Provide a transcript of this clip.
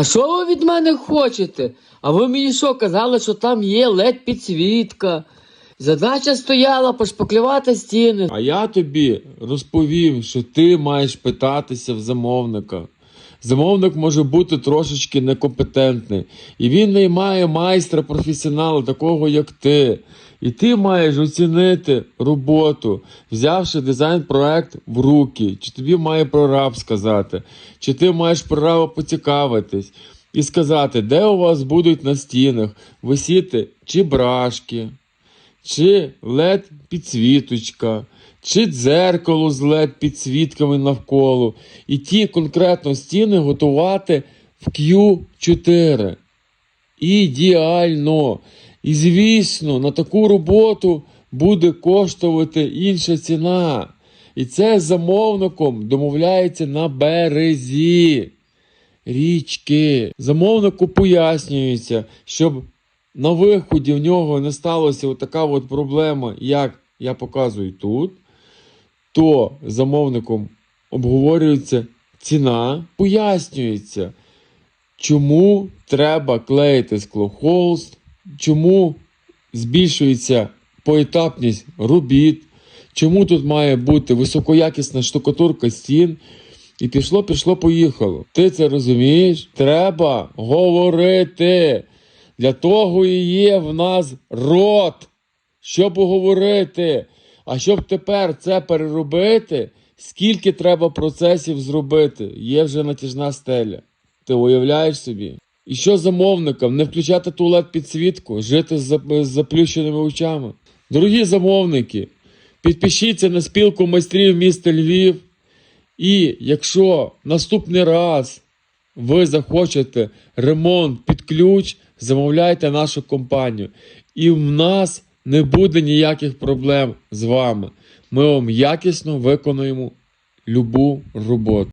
А що ви від мене хочете? А ви мені що казали, що там є ледь підсвітка. Задача стояла пошпаклювати стіни. А я тобі розповів, що ти маєш питатися в замовника. Замовник може бути трошечки некомпетентний, і він наймає майстра професіонала, такого як ти. І ти маєш оцінити роботу, взявши дизайн-проект в руки, чи тобі має прораб сказати, чи ти маєш прораба поцікавитись? І сказати, де у вас будуть на стінах висіти чи брашки, чи led підсвіточка, чи дзеркало з led підсвітками навколо. І ті конкретно стіни готувати в Q4. Ідеально. І звісно, на таку роботу буде коштувати інша ціна. І це з замовником домовляється на березі річки. Замовнику пояснюється, щоб на виході в нього не сталося така от проблема, як я показую тут, то замовником обговорюється ціна, пояснюється, чому треба клеїти склохолст, чому збільшується поетапність робіт, чому тут має бути високоякісна штукатурка стін. І пішло, пішло, поїхало. Ти це розумієш? Треба говорити. Для того і є в нас рот, щоб говорити. А щоб тепер це переробити, скільки треба процесів зробити? Є вже натяжна стеля. Ти уявляєш собі? І що замовникам? Не включати туалет підсвітку, жити з заплющеними очами. Дорогі замовники, підпишіться на спілку майстрів міста Львів. І якщо наступний раз ви захочете ремонт під ключ, замовляйте нашу компанію. І в нас не буде ніяких проблем з вами. Ми вам якісно виконуємо любу роботу.